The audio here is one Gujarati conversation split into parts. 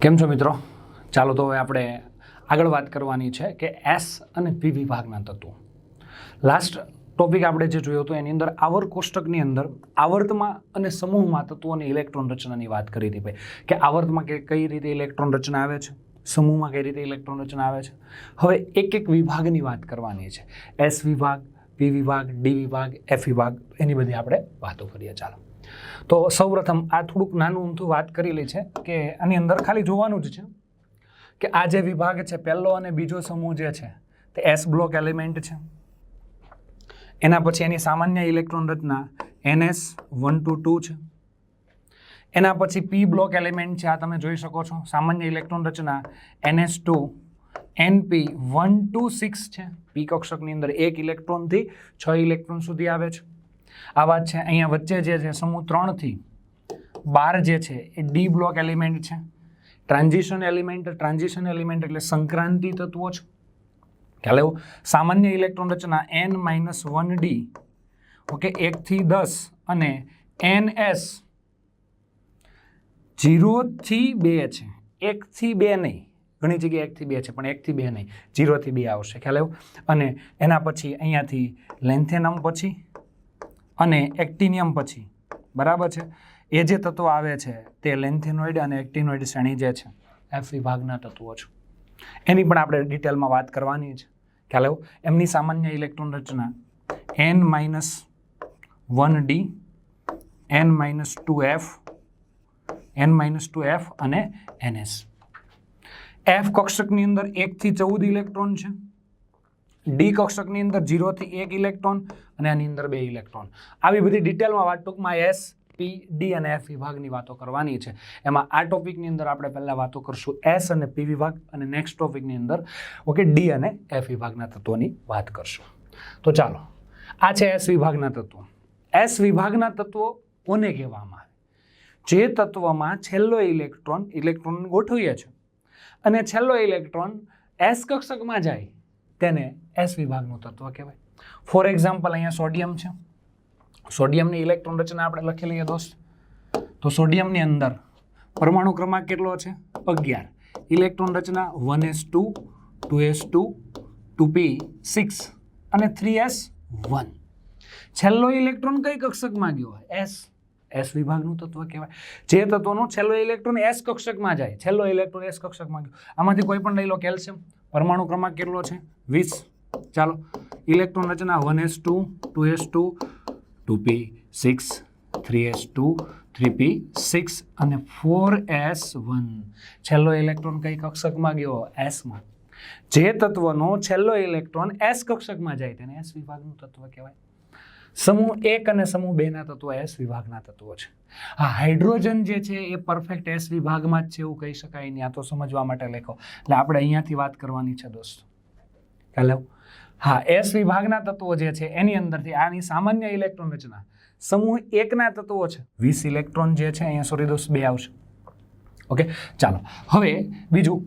કેમ છો મિત્રો? ચાલો તો હવે આપણે આગળ વાત કરવાની છે કે એસ અને પી વિભાગના તત્વો. લાસ્ટ ટોપિક આપણે જે જોયો હતો, એની અંદર આવર્ત કોષ્ટકની અંદર આવર્તમાં અને સમૂહમાં તત્વોની ઇલેક્ટ્રોન રચનાની વાત કરી હતી ભાઈ. કે આવર્તમાં કે કઈ રીતે ઇલેક્ટ્રોન રચના આવે છે? સમૂહમાં કઈ રીતે ઇલેક્ટ્રોન રચના આવે છે? હવે એક એક વિભાગની વાત કરવાની છે. એસ વિભાગ પી વિભાગ, ડી વિભાગ, એફ વિભાગ એની બધી આપણે વાતો કરીએ. ચાલો. તો સૌપ્રથમ આ થોડુંક નાનું ઊંધું વાત કરેલી છે કે આની અંદર ખાલી જોવાનું જ છે કે આ જે વિભાગ છે, પહેલો અને બીજો સમૂહ જે છે, તે એસ બ્લોક એલિમેન્ટ છે. એના પછી એની સામાન્ય ઇલેક્ટ્રોન રચના એનએસ વન ટુ ટુ છે. એના પછી પી બ્લોક એલિમેન્ટ છે, આ તમે જોઈ શકો છો. સામાન્ય ઇલેક્ટ્રોન રચના NS two NP one two six છે. પી કક્ષકની અંદર એક ઇલેક્ટ્રોનથી છ ઇલેક્ટ્રોન સુધી આવે છે. આ વાત છે અહીંયા વચ્ચે જે છે, સમૂહ ત્રણથી બાર જે છે, એ ડી બ્લોક એલિમેન્ટ છે. ટ્રાન્ઝિશન એલિમેન્ટ ટ્રાન્ઝિશન એલિમેન્ટ એટલે સંક્રાંતિ તત્વો છે. ખ્યાલ એવું સામાન્ય ઇલેક્ટ્રોન રચના N minus one D okay એકથી દસ અને એન એસ જીરોથી બે છે. એકથી બે નહીં. ઘણી જગ્યાએ એકથી બે છે, પણ એકથી બે નહીં જીરોથી બે આવશે, ખ્યાલ એવું અને એના પછી અહીંયાથી લેન્થેનમ પછી અને એક્ટિનિયમ પછી, બરાબર છે? એ જે તત્વો આવે છે, તે લેન્થેનોઇડ અને એક્ટિનોઇડ શ્રેણી જે છે એફ વિભાગના તત્વો છે. એની પણ આપણે ડિટેલમાં વાત કરવાની છે, ખ્યાલ એવું એમની સામાન્ય ઇલેક્ટ્રોન રચના n minus one d n minus two f n minus two f અને એનએસ એફ કક્ષકની અંદર એકથી ચૌદ ઇલેક્ટ્રોન છે. ડી કક્ષકની અંદર જીરોથી એક ઇલેક્ટ્રોન અને આની અંદર બે ઇલેક્ટ્રોન. આવી બધી ડિટેલમાં વાત ટૂંકમાં એસ પી ડી અને એફ વિભાગની વાતો કરવાની છે. એમાં આ ટોપિકની અંદર આપણે પહેલાં વાતો કરશું એસ અને પી વિભાગ અને નેક્સ્ટ ટોપિકની અંદર, ઓકે ડી અને એફ વિભાગના તત્વોની વાત કરશું. તો ચાલો, આ છે એસ વિભાગના તત્વો. એસ વિભાગના તત્વો કોને કહેવામાં આવે? જે તત્વમાં છેલ્લો ઇલેક્ટ્રોન ઇલેક્ટ્રોન ગોઠવીએ છે અને છેલ્લો ઇલેક્ટ્રોન એસ કક્ષકમાં જાય, તેને એસ વિભાગનું તત્વ કહેવાય. ફોર એક્ઝામ્પલ અહીંયા સોડિયમ છે. સોડિયમની ઇલેક્ટ્રોન રચના આપણે લખી લઈએ દોસ્ત. તો સોડિયમની અંદર પરમાણુ ક્રમાંક કેટલો છે? અગિયાર. ઇલેક્ટ્રોન રચના one S two two S two two P six અને થ્રી એસ વન. છેલ્લો ઇલેક્ટ્રોન કઈ કક્ષકમાં ગયો એસ. એસ વિભાગનું તત્વ કહેવાય. જે તત્વનો છેલ્લો ઇલેક્ટ્રોન એસ કક્ષકમાં જાય. છેલ્લો ઇલેક્ટ્રોન એસ કક્ષકમાં ગયો. આમાંથી કોઈ પણ લઈ લો કેલ્શિયમ. પરમાણુ ક્રમાંક કેટલો છે? વીસ. ચાલો. ઇલેક્ટ્રોન રચના one S two two S two two P six, three S two, three P six અને ફોર એસ વન. છેલ્લો ઇલેક્ટ્રોન કઈ કક્ષકમાં ગયો? એસમાં. જે તત્વનો છેલ્લો ઇલેક્ટ્રોન એસ કક્ષકમાં જાય. તેને એસ વિભાગનું તત્વ કહેવાય. સમૂહ એક અને સમૂહ બેના તત્વો એસ વિભાગના તત્વો છે. આ હાઇડ્રોજન જે છે એ પરફેક્ટ એસ વિભાગમાં જ છે એવું કહી શકાય નહીં આ તો સમજવા માટે લેખો. એટલે આપણે અહીંયાથી વાત કરવાની છે દોસ્તો. હેલો હા એસ વિભાગના તત્વો જે છે એની અંદરથી આની સામાન્ય ઇલેક્ટ્રોન રચના. સમૂહ એકના તત્વો છે. વીસ ઇલેક્ટ્રોન જે છે, અહીંયા સોરી દોસ્ત, બે આવશે. ઓકે, ચાલો. હવે બીજું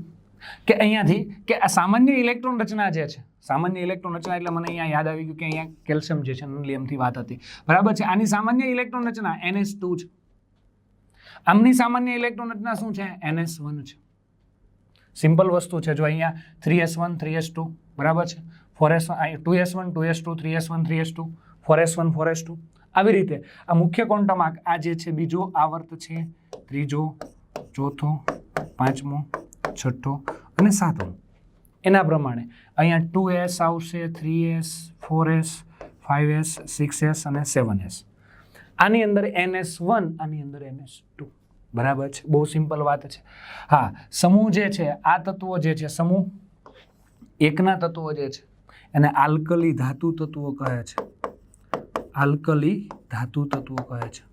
કે અહીંયાથી કે આ સામાન્ય ઇલેક્ટ્રોન રચના જે છે સામાન્ય ઇલેક્ટ્રોન રચના એટલે મને અહીંયા યાદ આવી ગયું કે અહીંયા કેલ્શિયમ જે છે નિયમથી વાત હતી. બરાબર છે? આની સામાન્ય ઇલેક્ટ્રોન રચના એનએસ ટુ છે. આમની સામાન્ય ઇલેક્ટ્રોન રચના શું છે? એનએસ વન છે. સિમ્પલ વસ્તુ છે જો અહીંયા three S one three S two બરાબર છે? Four S two S one two S two three S one three S two four S one four S two આવી રીતે આ મુખ્ય ક્વોન્ટમ આ જે છે, બીજો આવર્ત છે, ત્રીજો, ચોથો, પાંચમો, છઠ્ઠો અને સાતમો. એના પ્રમાણે. અહીંયા ટુ એસ આવશે, three S, four S five S, six S અને સેવન એસ. આની અંદર એન એસ વન, આની અંદર એન એસ ટુ. બરાબર છે? બહુ સિમ્પલ વાત છે. હા, સમૂહ જે છે, આ તત્વો જે છે, સમૂહ એકના તત્વો જે છે, એને આલ્કલી ધાતુ તત્વો કહે છે. આલ્કલી ધાતુ તત્વો કહે છે.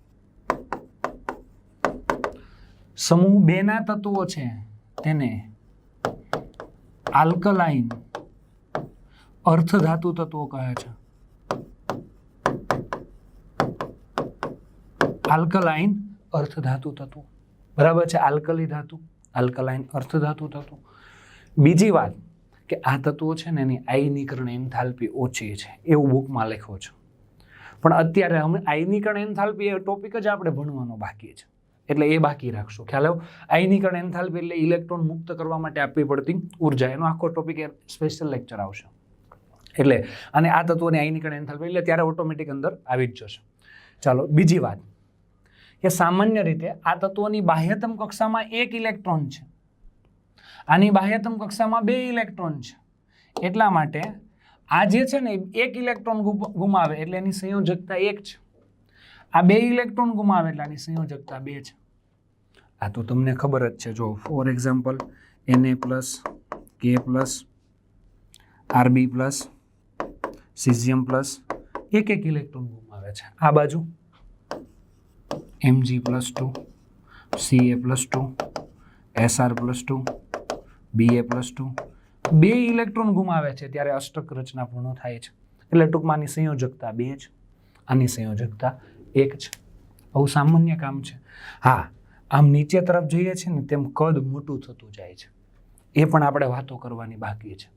સમૂહ બેના તત્વો છે, તેને આલ્કલાઇન અર્થધાતુ તત્વો કહે છે. આલ્કલાઇન અર્થધાતુ તત્વો. બરાબર છે? આલ્કલી ધાતુ, આલ્કલાઇન અર્થધાતુ તત્વો. બીજી વાત કે આ તત્વો છે ને એની આયનીકરણ એન્થાલ્પી ઓછી છે, એવું બુકમાં લખ્યો છે. પણ અત્યારે અમે આયનીકરણ એન્થાલ્પી એ ટોપિક જ આપણે ભણવાનો બાકી છે. એટલે એ બાકી રાખશું. ખ્યાલ આવ્યો? આયનીકરણ એન્થાલ્પી એટલે ઇલેક્ટ્રોન મુક્ત કરવા માટે આપવી પડતી ઊર્જા. એનો આખો ટોપિક સ્પેશિયલ લેક્ચર આવશે. એટલે અને આ તત્વોની આયનીકરણ એન્થાલ્પી એટલે ત્યારે ઓટોમેટિક અંદર આવી જ જશે. ચાલો, બીજી વાત. કે સામાન્ય રીતે આ તત્વોની બાહ્યતમ કક્ષામાં એક ઇલેક્ટ્રોન છે. આની બાહ્યતમ કક્ષામાં બે ઇલેક્ટ્રોન છે. એટલા માટે આ જે છે ને, એક ઇલેક્ટ્રોન ગુમ- ગુમાવે એટલે એની સંયોજકતા એક છે. આ બે ઇલેક્ટ્રોન ગુમાવે એટલે આની સંયોજકતા બે છે. આ તો તમને ખબર જ છે જો for example Na plus K plus RB plus caesium plus એક એક ઇલેક્ટ્રોન ગુમાવે છે. આ બાજુ MG plus two C A plus two SR plus two B A plus two બે ઇલેક્ટ્રોન ગુમાવે છે ત્યારે અષ્ટક રચના પૂર્ણ થાય છે. એટલે ટૂંકમાં આની સંયોજકતા બે છે. આની સંયોજકતા એક છે બહુ સામાન્ય કામ છે. હા, આમ નીચે તરફ જઈએ છીએ ને તેમ કદ મોટું થતું જાય છે. એ પણ આપણે વાતો કરવાની બાકી છે.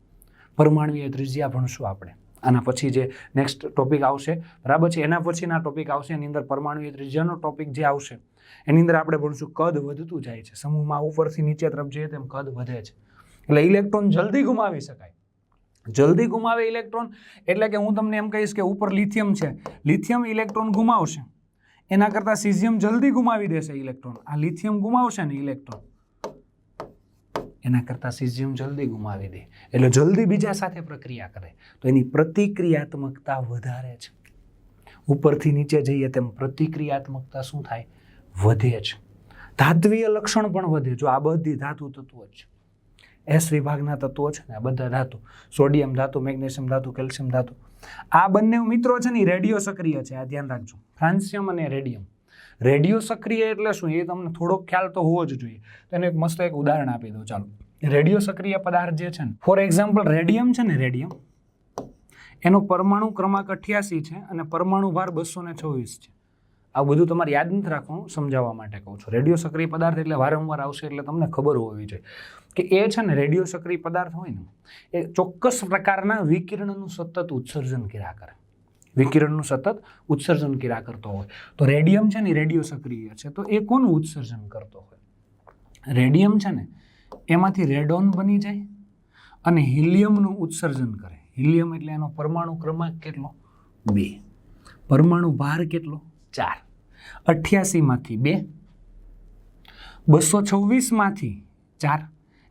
પરમાણુય ત્રિજ્યા ભણશું આપણે? આના પછી જે નેક્સ્ટ ટોપિક આવશે, બરાબર છે? એના પછીના ટોપિક આવશે, એની અંદર પરમાણુય ત્રીજાનો ટોપિક જે આવશે, એની અંદર આપણે ભણશું કદ વધતું જાય છે. સમૂહમાં ઉપરથી નીચે તરફ જઈએ તેમ કદ વધે છે. એટલે ઇલેક્ટ્રોન જલ્દી ગુમાવી શકાય. જલ્દી ગુમાવે ઇલેક્ટ્રોન, એટલે કે હું તમને એમ કહીશ કે ઉપર લિથિયમ છે. લિથિયમ ઇલેક્ટ્રોન ગુમાવશે. એના કરતાં સિઝિયમ જલ્દી ગુમાવી દેશે ઇલેક્ટ્રોન. આ લિથિયમ ગુમાવશે ને ઇલેક્ટ્રોન. એના કરતાં સિઝિયમ જલ્દી ગુમાવી દે. એટલે જલ્દી બીજા સાથે પ્રક્રિયા કરે. તો એની પ્રતિક્રિયાત્મકતા વધારે છે. ઉપરથી નીચે જઈએ તેમ પ્રતિક્રિયાત્મકતા શું થાય? વધે છે. ધાત્વીય લક્ષણ પણ વધે. જો આ બધી ધાતુ તત્વો છે એસ વિભાગના તત્વો છે ને, આ બધા ધાતુ. સોડિયમ ધાતુ, મેગ્નેશિયમ ધાતુ, કેલ્શિયમ ધાતુ. આ બંને મિત્રો છે ને રેડિયો સક્રિય છે, આ ધ્યાન રાખજો. ફ્રાન્સિયમ અને રેડિયમ. રેડિયો સક્રિય એટલે શું? એ તમને થોડોક ખ્યાલ તો હોવો જ જોઈએ. તો એને એક મસ્ત એક ઉદાહરણ આપી દઉં, ચાલો. રેડિયો સક્રિય પદાર્થ જે છે ને, ફોર એક્ઝામ્પલ રેડિયમ છે ને, રેડિયમ. એનો પરમાણુ ક્રમાંક અઠ્યાસી છે અને પરમાણુ ભાર બસો ને છવ્વીસ છે. આ બધું તમારે યાદ નથી રાખવું સમજાવવા માટે કહું છું. રેડિયો સક્રિય પદાર્થ એટલે વારંવાર આવશે એટલે તમને ખબર હોવી જોઈએ. કે એ છે ને, રેડિયો સક્રિય પદાર્થ હોય ને, એ ચોક્કસ પ્રકારના વિકિરણનું સતત ઉત્સર્જન કર્યા કરે. વિકિરણનું સતત ઉત્સર્જન કર્યા કરતો હોય. તો રેડિયમ છે ને રેડિયો સક્રિય છે. તો એ કોનું ઉત્સર્જન કરતો હોય? રેડિયમ છે ને, એમાંથી રેડોન બની જાય અને હિલિયમનું ઉત્સર્જન કરે. હિલિયમ એટલે એનો પરમાણુ ક્રમાંક કેટલો? બે. પરમાણુ ભાર કેટલો? ચાર. અઠ્યાસીમાંથી બે. બસો છવ્વીસમાંથી ચાર.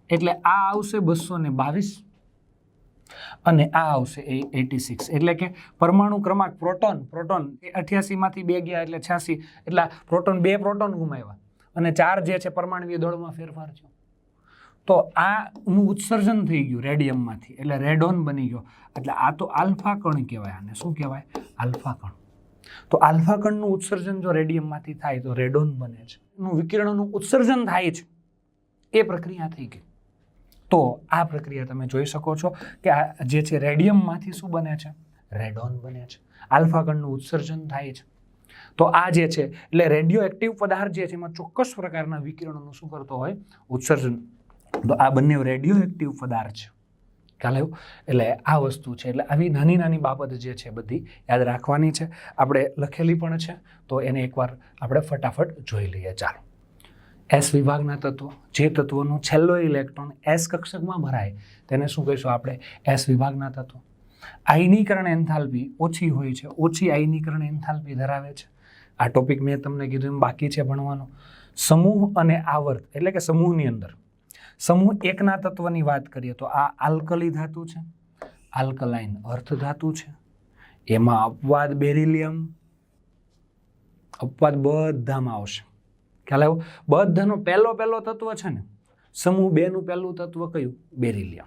એટલે આ આવશે બસો ને બાવીસ. અને આ આવશે એ એટી સિક્સ. એટલે કે પરમાણુ ક્રમાંક પ્રોટોન પ્રોટોન એ અઠ્યાસીમાંથી બે ગયા એટલે છ્યાસી. એટલે પ્રોટોન બે પ્રોટોન ગુમાવ્યા. અને ચાર જે છે પરમાણુય દળમાં ફેરફાર થયો. તો આનું ઉત્સર્જન થઈ ગયું રેડિયમમાંથી. એટલે રેડોન બની ગયો. એટલે આ તો આલ્ફા કણ કહેવાય આને. શું કહેવાય? આલ્ફા કણ. તો આલ્ફા કણનું ઉત્સર્જન જો રેડિયમમાંથી થાય તો રેડોન બને છે. નું વિકિરણનું ઉત્સર્જન થાય છે એ પ્રક્રિયા થઈ ગઈ. તો આ પ્રક્રિયા તમે જોઈ શકો છો કે આ જે છે રેડિયમમાંથી શું બને છે? રેડોન બને છે. આલ્ફા કણનું ઉત્સર્જન થાય છે તો આ જે છે, એટલે રેડિયો એક્ટિવ પદાર્થ જે છે એમાં ચોક્કસ પ્રકારના વિકિરણોનું શું કરતો હોય? ઉત્સર્જન. તો આ બંને રેડિયો એક્ટિવ પદાર્થ છે. ખ્યાલ આવ્યો એટલે આ વસ્તુ છે. એટલે આવી નાની નાની બાબત જે છે બધી યાદ રાખવાની છે. આપણે લખેલી પણ છે, તો એને એકવાર આપણે ફટાફટ જોઈ લઈએ. ચાલો. એસ વિભાગના તત્વો. જે તત્વોનું છેલ્લો ઇલેક્ટ્રોન એસ કક્ષકમાં ભરાય, તેને શું કહીશું આપણે? એસ વિભાગના તત્વો. આયનીકરણ એન્થાલ્પી ઓછી હોય છે. ઓછી આયનીકરણ એન્થાલ્પી ધરાવે છે. આ ટોપિક મેં તમને કીધું એમ બાકી છે ભણવાનો. સમૂહ અને આવર્ત, એટલે કે સમૂહની અંદર. સમૂહ એકના તત્વની વાત કરીએ તો આ આલ્કલી ધાતુ છે, આલ્કલાઇન અર્થ ધાતુ છે. એમાં અપવાદ બેરિલિયમ, અપવાદ બધામાં આવશે. ખ્યાલ આવ્યો? બધાનો પહેલો પહેલો તત્વ છે ને, સમૂહ બેનું પહેલું તત્વ કયું? બેરિલિયમ.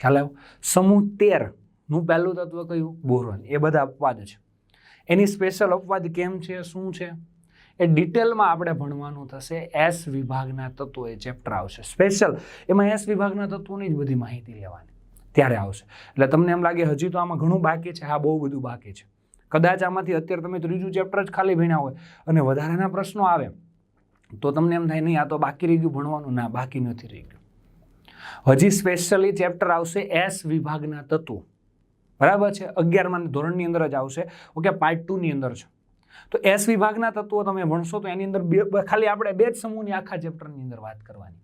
ખ્યાલ આવ્યો? સમૂહ તેરનું પહેલું તત્વ કયું? બોરોન. એ બધા અપવાદ છે. એની સ્પેશિયલ અપવાદ કેમ છે? શું છે? એ ડિટેલમાં આપણે ભણવાનું થશે. એસ વિભાગના તત્વો એ ચેપ્ટર આવશે. સ્પેશિયલ એમાં એસ વિભાગના તત્વોની જ બધી માહિતી લેવાની. ત્યારે આવશે. એટલે તમને એમ લાગે હજી તો આમાં ઘણું બાકી છે? હા, બહુ બધું બાકી છે. કદાચ આમાંથી અત્યારે તમે ત્રીજું ચેપ્ટર જ ખાલી ભણ્યા હોય અને વધારાના પ્રશ્નો આવે, તો તમને એમ થાય, નહીં, આ તો બાકી રહી ગયું, ભણવાનું. ના, બાકી નથી રહી ગયું. હજી સ્પેશિયલી ચેપ્ટર આવશે એસ વિભાગના તત્વો. બરાબર છે? અગિયારમાં ધોરણની અંદર જ આવશે. ઓકે પાર્ટ ટુની અંદર છે. તો એસ વિભાગના તત્વો તમે ભણશો તો એની અંદર બે ખાલી આપણે બે જ સમૂહની આખા ચેપ્ટરની અંદર વાત કરવાની.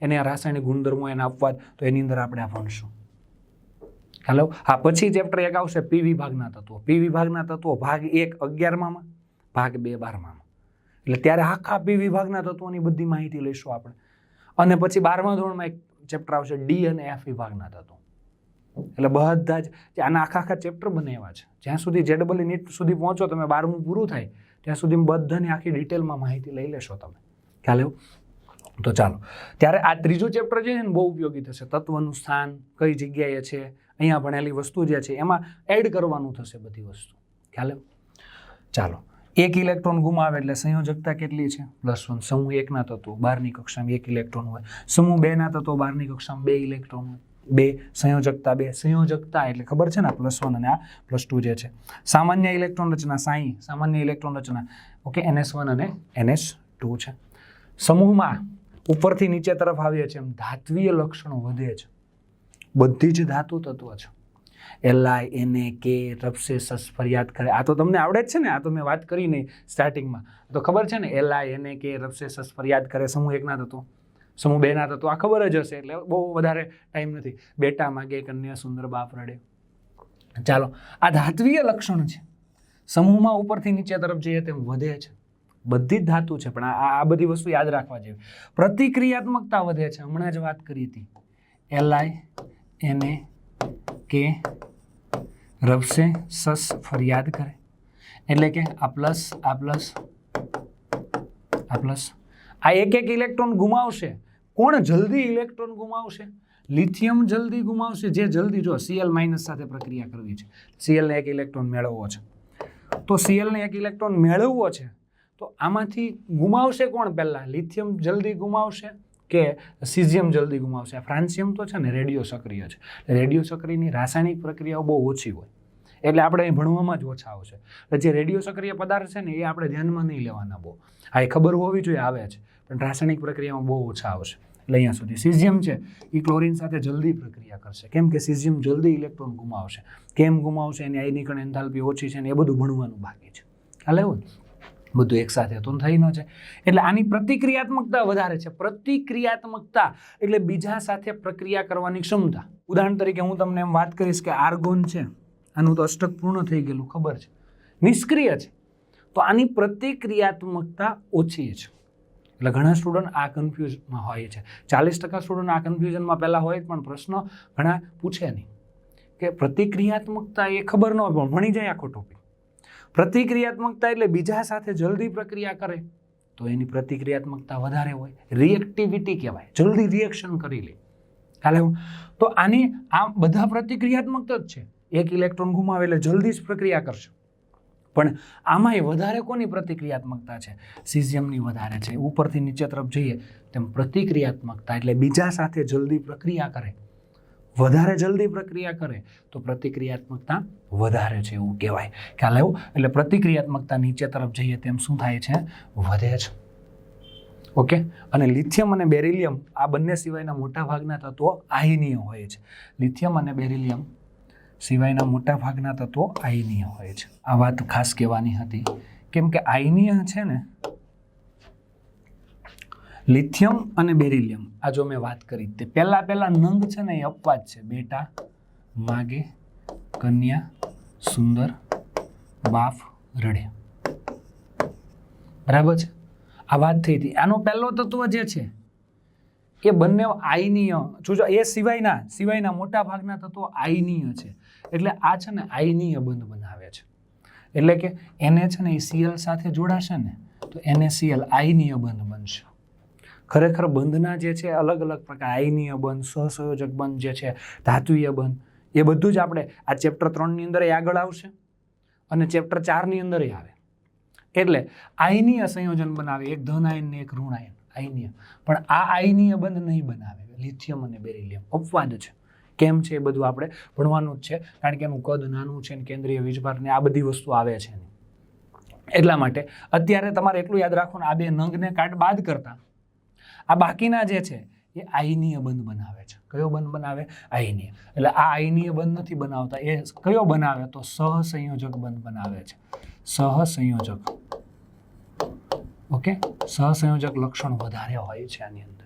એને રાસાયણિક ગુણધર્મો એને અપવાદ તો એની અંદર આપણે આ ભણશું. હેલો હા, પછી ચેપ્ટર એક આવશે પી વિભાગના તત્વો. પી વિભાગના તત્વો ભાગ એક અગિયારમાં ભાગ બે બારમાં એટલે ત્યારે આખા પી વિભાગના તત્વોની બધી માહિતી લઈશું આપણે. અને પછી બારમા ધોરણમાં એક ચેપ્ટર આવશે ડી અને એફ વિભાગના તત્વો. એટલે બધા જ આના આખા આખા ચેપ્ટર બનાવ્યા છે. જ્યાં સુધી જેડબલ નીટ સુધી પહોંચો તમે, બારમું પૂરું થાય, ત્યાં સુધી બધાની આખી ડિટેલમાં માહિતી લઈ લેશો તમે. ખ્યાલ એવું તો ચાલો. ત્યારે આ ત્રીજું ચેપ્ટર જે છે ને, બહુ ઉપયોગી થશે. તત્વનું સ્થાન, કઈ જગ્યાએ છે, અહીંયા ભણેલી વસ્તુ જે છે, એમાં એડ કરવાનું થશે બધી વસ્તુ. ખ્યાલ ચાલો. એક ઇલેક્ટ્રોન ગુમાવે એટલે સંયોજકતા કેટલી છે? પ્લસ વન સમૂહ એકના તત્વો, બારની કક્ષામાં એક ઇલેક્ટ્રોન હોય. સમૂહ બેના તત્વો, બારની કક્ષામાં બે ઇલેક્ટ્રોન હોય. બે, સંયોજકતા બે. સંયોજકતા એટલે ખબર છે ને પ્લસ વન અને આ પ્લસ ટુ જે છે. સામાન્ય ઇલેક્ટ્રોન રચના સાઈ, સામાન્ય ઇલેક્ટ્રોન રચના. ઓકે એનએસ વન અને એનએસ ટુ છે. સમૂહમાં ઉપરથી નીચે તરફ આવીએ છીએ એમ ધાત્વીય લક્ષણો વધે છે. બધી જ ધાતુ તત્વ છે. એલઆઈ એને કે રપસે સસ ફરિયાદ કરે. આ તો તમને આવડે જ છે ને, આ તો મેં વાત કરી નહીં સ્ટાર્ટિંગમાં તો ખબર છે ને એલઆઈ એને કે રપસે સસ ફરિયાદ કરે સમૂહ એકના તત્વો. સમૂહ બેના તત્વો આ ખબર જ હશે એટલે બહુ વધારે ટાઈમ નથી. બેટા માગે, કન્યા સુંદર બાપ રડે. ચાલો, આ ધાત્વીય લક્ષણ છે. સમૂહમાં ઉપરથી નીચે તરફ જઈએ તેમ વધે છે. બધી જ ધાતુ છે, પણ આ આ બધી વસ્તુ યાદ રાખવા જેવી. પ્રતિક્રિયાત્મકતા વધે છે. હમણાં જ વાત કરી હતી. એલઆઈ એને કે રવશે, સસ, ફરિયાદ કરે. એટલે કે આ પ્લસ આ પ્લસ આ પ્લસ. આ એક એક ઇલેક્ટ્રોન ગુમાવશે. કોણ જલ્દી ઇલેક્ટ્રોન ગુમાવશે? લિથિયમ જલ્દી ગુમાવશે, જે જલ્દી જો સીએલ માઇનસ સાથે પ્રક્રિયા કરવી છે. સીએલને એક ઇલેક્ટ્રોન મેળવવો છે. તો સીએલને એક ઇલેક્ટ્રોન મેળવવો છે, તો આમાંથી ગુમાવશે કોણ પહેલાં? લિથિયમ જલ્દી ગુમાવશે કે સિઝિયમ જલ્દી ગુમાવશે? ફ્રાન્સિયમ તો છે ને રેડિયો સક્રિય છે. રેડિયો સક્રિયની રાસાયણિક પ્રક્રિયાઓ બહુ ઓછી હોય. એટલે આપણે અહીં ભણવામાં જ ઓછા આવશે. એટલે જે રેડિયો સક્રિય પદાર્થ છે ને, એ આપણે ધ્યાનમાં નહીં લેવાના બહુ. હા, એ ખબર હોવી જોઈએ, આવે છે. પણ રાસાયણિક પ્રક્રિયામાં બહુ ઓછા આવશે. એટલે અહીંયા સુધી. સિઝિયમ છે, એ ક્લોરિન સાથે જલ્દી પ્રક્રિયા કરશે. કેમ કે સિઝિયમ જલ્દી ઇલેક્ટ્રોન ગુમાવશે. કેમ ગુમાવશે? એની આયનીકરણ એન્થાલ્પી ઓછી છે ને, એ બધું ભણવાનું બાકી છે. હાલ એવું બધું એકસાથે તો થઈ ન છે એટલે આની પ્રતિક્રિયાત્મકતા વધારે છે. પ્રતિક્રિયાત્મકતા એટલે બીજા સાથે પ્રક્રિયા કરવાની ક્ષમતા. ઉદાહરણ તરીકે હું તમને એમ વાત કરીશ કે આર્ગોન છે આનું તો અષ્ટક પૂર્ણ થઈ ગયેલું, ખબર છે? નિષ્ક્રિય છે. તો આની પ્રતિક્રિયાત્મકતા ઓછી છે. એટલે ઘણા સ્ટુડન્ટ આ કન્ફ્યુઝમાં હોય છે. ચાલીસ ટકા સ્ટુડન્ટ આ કન્ફ્યુઝનમાં પહેલાં હોય પણ પ્રશ્ન ઘણા પૂછે નહીં. કે પ્રતિક્રિયાત્મકતા એ ખબર ન હોય, પણ ભણી જાય આખો ટોપિક પ્રતિક્રિયાત્મકતા એટલે બીજા સાથે જલ્દી પ્રક્રિયા કરે, તો એની પ્રતિક્રિયાત્મકતા વધારે હોય. રિએક્ટિવિટી કહેવાય. જલ્દી રિએક્શન કરી લે. ખ્યાલ આવ્યો? તો આની, આ બધા પ્રતિક્રિયાત્મક જ છે. એક ઇલેક્ટ્રોન ગુમાવે એટલે જલ્દી જ પ્રક્રિયા કરશે. પણ આમાંય વધારે કોની પ્રતિક્રિયાત્મકતા છે? સિઝિયમની વધારે છે. ઉપરથી નીચે તરફ જઈએ તેમ પ્રતિક્રિયાત્મકતા એટલે બીજા સાથે જલ્દી પ્રક્રિયા કરે. વધારે જલ્દી પ્રક્રિયા કરે તો પ્રતિક્રિયાત્મકતા વધારે છે એવું કહેવાય. ખ્યાલ આવ્યો? એટલે પ્રતિક્રિયાત્મકતા નીચે તરફ જઈએ તેમ શું થાય છે? વધે છે. ઓકે? અને લિથિયમ અને બેરિલિયમ આ બંને સિવાયના મોટા ભાગના તત્વો આહિનીય હોય છે. લિથિયમ અને બેરિલિયમ સિવાયના મોટા ભાગના તત્વો આયનીય હોય છે. આ વાત ખાસ કહેવાની હતી. કેમ કે આયનીય છે ને, લિથિયમ અને બેરિલિયમ, આ જો મેં વાત કરી તે પહેલાં પહેલાં નંગ છે ને એ અપવાદ છે. બેટા, માગે, કન્યા, સુંદર, બાફ, રડે. બરાબર છે? આ વાત થઈ હતી. આનો પહેલો તત્વ જે છે, એ બંને આયનીય. જોજો એ સિવાયના સિવાયના મોટા ભાગના તત્વો આયનીય છે. એટલે આ છે ને આયનીય બંધ બનાવે છે. એટલે કે એને છે ને એ સીએલ સાથે જોડાશે ને, તો એને સીએલ આયનીય બંધ બનશે. ખરેખર બંધના જે છે અલગ અલગ પ્રકાર આયનીય બંધ, સહસંયોજક બંધ જે છે ધાતુય બંધ, એ બધું જ આપણે આ ચેપ્ટર ત્રણની અંદર આગળ આવશે અને ચેપ્ટર ચારની અંદર એ આવે. એટલે આયનીય સંયોજન બનાવે, એક ધન આયન ને એક ઋણ આયન આયનીય પણ આ આયનીય બંધ નહીં બનાવે, લિથિયમ અને બેરિલિયમ, અપવાદ છે. કેમ છે એ બધું આપણે ભણવાનું જ છે. કારણ કે એનું કદ નાનું છે ને કેન્દ્રીય વીજભારને આ બધી વસ્તુ આવે છે. એટલા માટે અત્યારે તમારે એટલું યાદ રાખો ને આ બે નંગને કાઢ બાદ કરતા. આ બાકીના જે છે, એ આયનીય બંધ બનાવે છે. કયો બંધ બનાવે? આયનીય. એટલે આ આયનીય બંધ નથી બનાવતા. એ કયો બનાવે? તો સહસંયોજક બંધ બનાવે છે. સહસંયોજક. ઓકે? સહસંયોજક લક્ષણ વધારે હોય છે આની અંદર.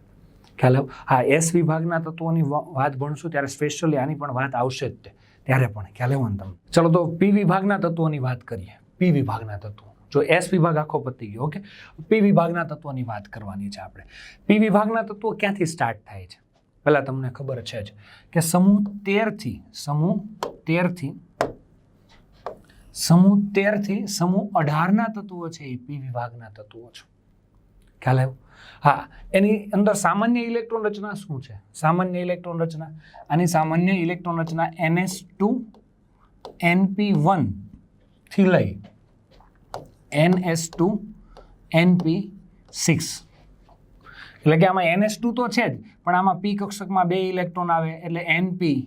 ખ્યાલ? હા, એસ વિભાગના તત્વોની વાત ભણશું ત્યારે સ્પેશિયલી આની પણ વાત આવશે જ તે. ત્યારે પણ ખ્યાલ ને તમને? ચલો તો પી વિભાગના તત્વોની વાત કરીએ. પી વિભાગના તત્વો. જો એસ વિભાગ આખો પતી ગયો, ઓકે? પી વિભાગના તત્વોની વાત કરવાની છે આપણે. પી વિભાગના તત્વો ક્યાંથી સ્ટાર્ટ થાય છે? પહેલાં તમને ખબર છે જ કે સમૂહ તેરથી સમૂહ તેરથી સમૂહ તેરથી સમૂહ અઢારના તત્વો છે એ પી વિભાગના તત્વો છે. ખ્યાલ આવ્યો? હા, એની અંદર સામાન્ય ઇલેક્ટ્રોન રચના શું છે? સામાન્ય ઇલેક્ટ્રોન રચના. આની સામાન્ય ઇલેક્ટ્રોન રચના એનએસ ટુ એનપી વનથી લઈ એનએસ ટુ એનપી સિક્સ. એટલે કે આમાં એનએસ ટુ તો છે જ, પણ આમાં પી કક્ષકમાં બે ઇલેક્ટ્રોન આવે, એટલે NP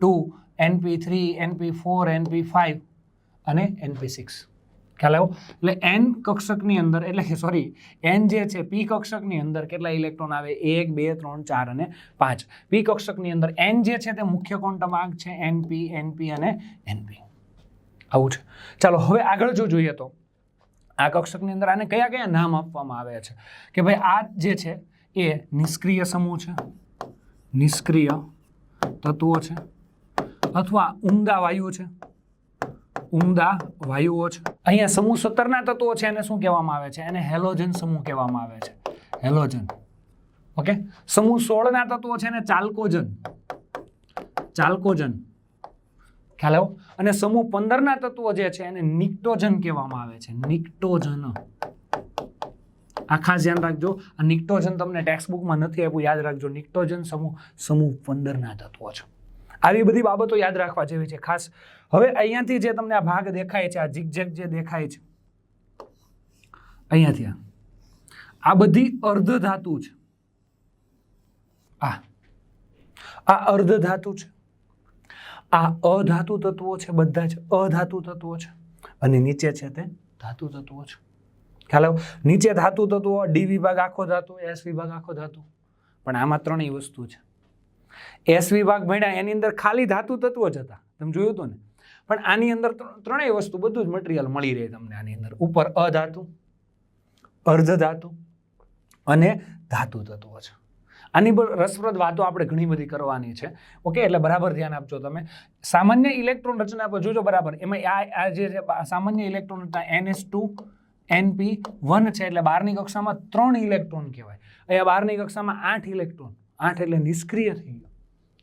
two, NP three, NP four, NP five અને એનપી સિક્સ. ખ્યાલ આવ્યો? એટલે એન કક્ષકની અંદર, એટલે કે સોરી એન જે છે પી કક્ષકની અંદર કેટલા ઇલેક્ટ્રોન આવે? એક, બે, ત્રણ, ચાર અને પાંચ. પી કક્ષકની અંદર એન જે છે તે મુખ્ય ક્વોન્ટમ આંક છે એનપી એનપી અને એનપી આવું છે. ચાલો, હવે આગળ જો જોઈએ તો, આ કક્ષકની અંદર આને કયા કયા નામ આપવામાં આવે છે? કે ભાઈ આ જે છે, એ નિષ્ક્રિય સમૂહ છે, નિષ્ક્રિય તત્વો છે, અથવા ઉમદા વાયુ છે ઉમદા વાયુઓ છે. અહીંયા સમૂહ સત્તરના તત્વો છે એને શું કહેવામાં આવે છે? એને હેલોજન સમૂહ કહેવામાં આવે છે. હેલોજન. ઓકે? સમૂહ સોળના તત્વો છે એને ચાલ્કોજન. ચાલ્કોજન. ખ્યાલ આવ્યો? અને સમૂહ પંદરના તત્વો જે છે એને નિક્ટોજન કહેવામાં આવે છે. નિક્ટોજન. આ ખાસ ધ્યાન રાખજો. આ નિક્ટોજન તમને ટેક્સ્ટ બુકમાં નથી આપ્યું. યાદ રાખજો. નિક્ટોજન સમૂહ સમૂહ પંદરના તત્વો છે. આવી બધી બાબતો યાદ રાખવા જેવી છે. ખાસ હવે અહીંયાથી જે તમને આ ભાગ દેખાય છે, આ ઝિગઝેગ જે દેખાય છે, અહીંયાથી આ બધી અર્ધ ધાતુ છે. આ. આ અર્ધ ધાતુ છે. આ અધાતુ તત્વો છે બધા જ, અધાતુ તત્વો છે. અને નીચે છે તે ધાતુ તત્વો છે. ખ્યાલ આવ્યો? નીચે ધાતુ તત્વો, ડી વિભાગ આખો ધાતુ, એસ વિભાગ આખો ધાતુ. પણ આમાં ત્રણેય વસ્તુ છે. એસ વિભાગ ભણ્યા, એની અંદર ખાલી ધાતુ તત્વો જ હતા. તમે જોયું હતું ને? પણ આની અંદર ત્રણ- ત્રણેય વસ્તુ બધું જ મટીરિયલ મળી રહે તમને આની અંદર. ઉપર અધાતુ અર્ધ ધાતુ અને ધાતુ તત્વો છે. આની પર રસપ્રદ વાતો આપણે ઘણી બધી કરવાની છે. ઓકે, એટલે બરાબર ધ્યાન આપજો તમે. સામાન્ય ઇલેક્ટ્રોન રચના પર જોજો બરાબર. એમાં આ આ જે સામાન્ય ઇલેક્ટ્રોન રચના એનએસ ટુ, એનપી વન છે, એટલે બારની કક્ષામાં ત્રણ ઇલેક્ટ્રોન કહેવાય. અહીંયા બારની કક્ષામાં આઠ ઇલેક્ટ્રોન. આઠ એટલે નિષ્ક્રિય થઈ ગયો.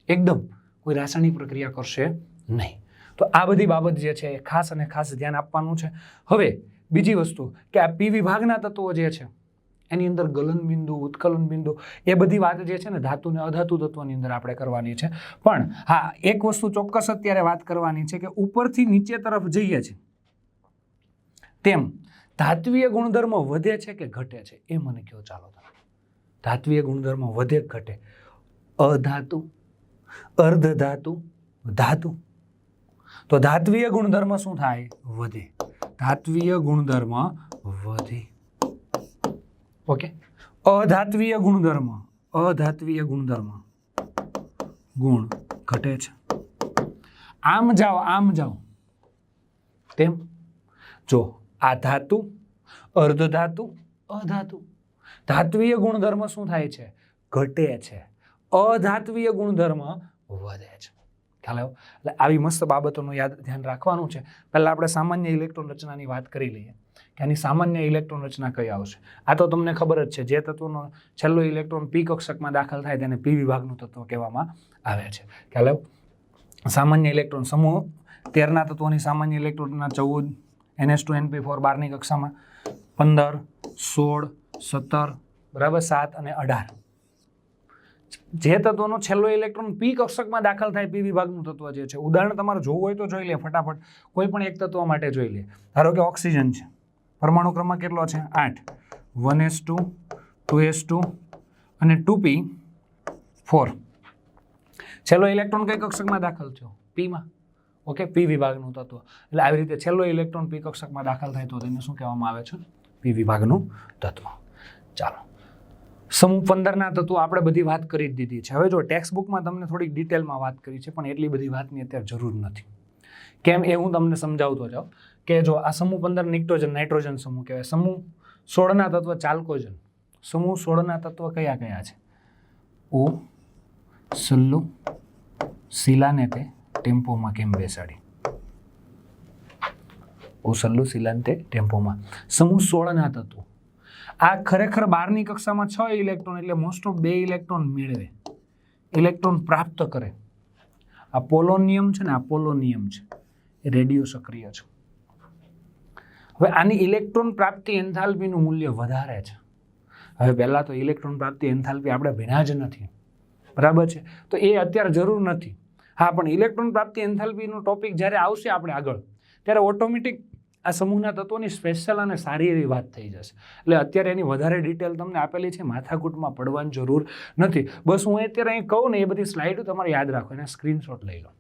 એકદમ કોઈ રાસાયણિક પ્રક્રિયા કરશે નહીં. તો આ બધી બાબત જે છે એ ખાસ અને ખાસ ધ્યાન આપવાનું છે. હવે બીજી વસ્તુ કે આ પી વિભાગના તત્વો જે છે, એની અંદર ગલન બિંદુ, ઉત્કલન બિંદુ, એ બધી વાત જે છે ને ધાતુ ને અધાતુ તત્વોની અંદર આપણે કરવાની છે. પણ હા, એક વસ્તુ ચોક્કસ અત્યારે વાત કરવાની છે કે ઉપરથી નીચે તરફ જઈએ છે તેમ ધાત્વીય ગુણધર્મ વધે છે કે ઘટે છે એ મને કહો, ચાલો તમે. ધાત્વીય ગુણધર્મ વધે ઘટે? અધાતુ અર્ધ ધાતુ. ધાતુ તો ધાત્વીય ગુણધર્મ શું થાય? વધે. ધાત્વીય ગુણધર્મ વધે. ઓકે? અધાત્વીય ગુણધર્મ અધાત્વીય ગુણધર્મ ગુણ ઘટે છે. આમ જાઓ આમ જાઓ. તેમ? જો, આ ધાતુ અર્ધ ધાતુ અધાતુ. ધાત્વીય ગુણધર્મ શું થાય છે? ઘટે છે. અધાત્વીય ગુણધર્મ વધે છે. ખ્યાલ આવ્યો? એટલે આવી મસ્ત બાબતોનું યાદ ધ્યાન રાખવાનું છે. પહેલાં આપણે સામાન્ય ઇલેક્ટ્રોન રચનાની વાત કરી લઈએ. કે આની સામાન્ય ઇલેક્ટ્રોન રચના કઈ આવશે? આ તો તમને ખબર જ છે, જે તત્વનો છેલ્લો ઇલેક્ટ્રોન પી કક્ષકમાં દાખલ થાય તેને પી વિભાગનું તત્વ કહેવામાં આવે છે. ખ્યાલ આવ્યો? સામાન્ય ઇલેક્ટ્રોન સમૂહ, તેરના તત્વોની સામાન્ય ઇલેક્ટ્રોનના ચૌદ, એનએસ ટુ એનપી ફોર બારની કક્ષામાં પંદર, સોળ સત્તર. બરાબર, સાત અને અઢાર. જે તત્વનો છેલ્લો ઇલેક્ટ્રોન પી કક્ષકમાં દાખલ થાય પી વિભાગનું તત્વ જે છે. ઉદાહરણ તમારે જોવું હોય તો જોઈ લે, ફટાફટ. કોઈ પણ એક તત્વ માટે જોઈ લે. ધારો કે ઓક્સિજન છે. પરમાણુ ક્રમાંક કેટલો છે? આઠ. One S two two S two અને ટુ પી ફોર. છેલ્લો ઇલેક્ટ્રોન કઈ કક્ષકમાં દાખલ થયો? પીમાં ઓકે પી વિભાગનું તત્વ. એટલે આવી રીતે છેલ્લો ઇલેક્ટ્રોન પી કક્ષકમાં દાખલ થાય તો તેને શું કહેવામાં આવે છે? પી વિભાગનું તત્વ. ચાલો. સમૂહ પંદરના તત્વો આપણે બધી વાત કરી જ દીધી છે. હવે જો ટેક્સ્ટ બુકમાં તમને થોડીક ડિટેલમાં વાત કરી છે, પણ એટલી બધી વાતની અત્યારે જરૂર નથી. કેમ એ હું તમને સમજાવતો જાઉં. કે જો આ સમૂહ પંદર નિક્ટોજન નાઇટ્રોજન સમૂહ કહેવાય. સમૂહ સોળના તત્વ ચાલ્કોજન. સમૂહ સોળના તત્વ કયા કયા છે? ઓ સલ્લુ શિલાને તે ટેમ્પોમાં કેમ બેસાડી? ઓ સલ્લુ શિલાને તે ટેમ્પોમાં. સમૂહ સોળના તત્વો. આ ખરેખર બારની કક્ષામાં છ ઇલેક્ટ્રોન એટલે મોસ્ટ ઓફ બે ઇલેક્ટ્રોન મેળવે. ઇલેક્ટ્રોન પ્રાપ્ત કરે. આ પોલોનિયમ છે ને આ પોલોનિયમ છે. એ રેડિયો સક્રિય છે. હવે આની ઇલેક્ટ્રોન પ્રાપ્તિ એન્થાલ્પીનું મૂલ્ય વધારે છે. હવે પહેલાં તો ઇલેક્ટ્રોન પ્રાપ્તિ એન્થાલ્પી આપણે ભણ્યા જ નથી. બરાબર છે? તો એ અત્યારે જરૂર નથી. હા, પણ ઇલેક્ટ્રોન પ્રાપ્તિ એન્થાલ્પીનો ટોપિક જ્યારે આવશે આપણે આગળ, ત્યારે ઓટોમેટિક આ સમૂહના તત્વોની સ્પેશિયલ અને સારી એવી વાત થઈ જશે. એટલે અત્યારે એની વધારે ડિટેલ તમને આપેલી છે, માથાકૂટમાં પડવાની જરૂર નથી. બસ હું અત્યારે અહીં કહું ને એ બધી સ્લાઇડો તમારે યાદ રાખો, એના સ્ક્રીનશોટ લઈ લો.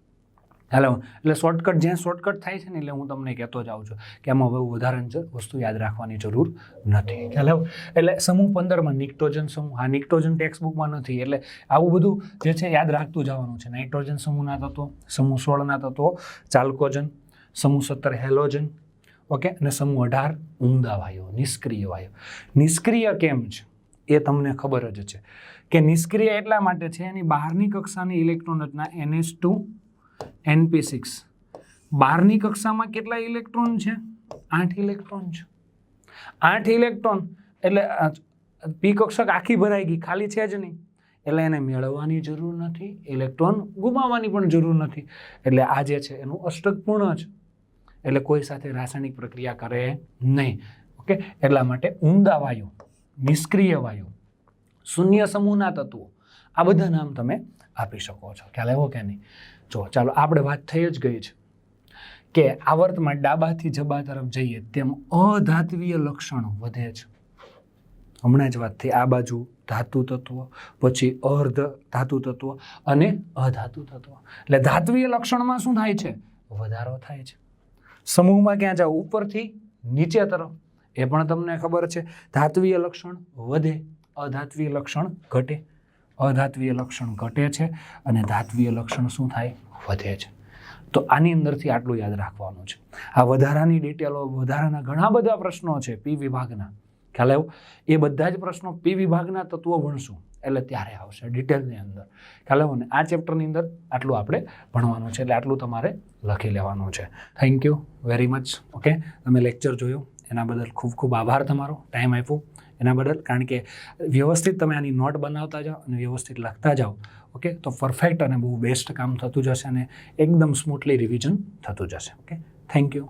હેલો, એટલે શોર્ટકટ જ્યાં શોર્ટકટ થાય છે ને એટલે હું તમને કહેતો જાઉં છું કે આમાં હવે વધારે જ વસ્તુ યાદ રાખવાની જરૂર નથી. ખ્યાલ એટલે સમૂહ પંદરમાં નિક્ટોજન સમૂહ. આ નિક્ટોજન ટેક્સ્ટ બુકમાં નથી, એટલે આવું બધું જે છે યાદ રાખતું જવાનું છે. નાઇટ્રોજન સમૂહના તત્વો, સમૂહ સોળના તત્વો ચાલ્કોજન સમૂહ સત્તર હેલોજન ઓકે? અને સમૂહ અઢાર ઉમદા વાયુ, નિષ્ક્રિય વાયુ. નિષ્ક્રિય કેમ છે? એ તમને ખબર જ છે કે નિષ્ક્રિય એટલા માટે છે, એની બહારની કક્ષાની ઇલેક્ટ્રોન રચના એનએસ ટુ, એનપી સિક્સ. બહારની કક્ષામાં કેટલા ઇલેક્ટ્રોન છે? આઠ ઇલેક્ટ્રોન છે. આઠ ઇલેક્ટ્રોન એટલે પી કક્ષક આખી ભરાઈ ગઈ, ખાલી છે જ નહીં. એટલે એને મેળવવાની જરૂર નથી, ઇલેક્ટ્રોન ગુમાવવાની પણ જરૂર નથી. એટલે આ જે છે, એનું અષ્ટક પૂર્ણ છે. એટલે કોઈ સાથે રાસાયણિક પ્રક્રિયા કરે નહીં, ઓકે? એટલા માટે ઉમદા વાયુ, નિષ્ક્રિય વાયુ, શૂન્ય સમૂહના તત્વો, આ બધા નામ તમે આપી શકો છો. ખ્યાલ આવ્યો કે નહીં? જો, ચાલો, આપણે વાત થઈ જ ગઈ છે કે આવર્તમાં ડાબાથી જબા તરફ જઈએ તેમ અધાત્વીય લક્ષણો વધે છે. હમણાં જ વાત થઈ, આ બાજુ ધાતુ તત્વ, પછી અર્ધ ધાતુ તત્વ અને અધાતુ તત્વ. એટલે ધાત્વીય લક્ષણમાં શું થાય છે? વધારો થાય છે. સમૂહમાં ક્યાં જાવ ઉપરથી નીચે તરફ. એ પણ તમને ખબર છે. ધાત્વીય લક્ષણ વધે, અધાત્વીય લક્ષણ ઘટે. અધાત્વીય લક્ષણ ઘટે છે અને ધાત્વીય લક્ષણ શું થાય? વધે છે. તો આની અંદરથી આટલું યાદ રાખવાનું છે. આ વધારાની ડિટેલો વધારાના ઘણા બધા પ્રશ્નો છે પી વિભાગના. ખ્યાલ આવ્યો? એ બધા જ પ્રશ્નો પી વિભાગના તત્વો ભણશું. એટલે ત્યારે આવશે ડિટેલની અંદર. ખ્યાલ આવ્યો ને? આ ચેપ્ટરની અંદર આટલું આપણે ભણવાનું છે, એટલે આટલું તમારે લખી લેવાનું છે. Thank you very much okay તમે લેક્ચર જોયો, એના બદલ ખૂબ ખૂબ આભાર તમારો. ટાઈમ આપ્યો. એના બદલ કારણ કે વ્યવસ્થિત તમે આની નોટ બનાવતા જાઓ અને વ્યવસ્થિત લખતા જાઓ. ઓકે તો પરફેક્ટ અને બહુ બેસ્ટ કામ થતું જશે અને એકદમ સ્મૂથલી રિવિઝન થતું જશે. Okay thank you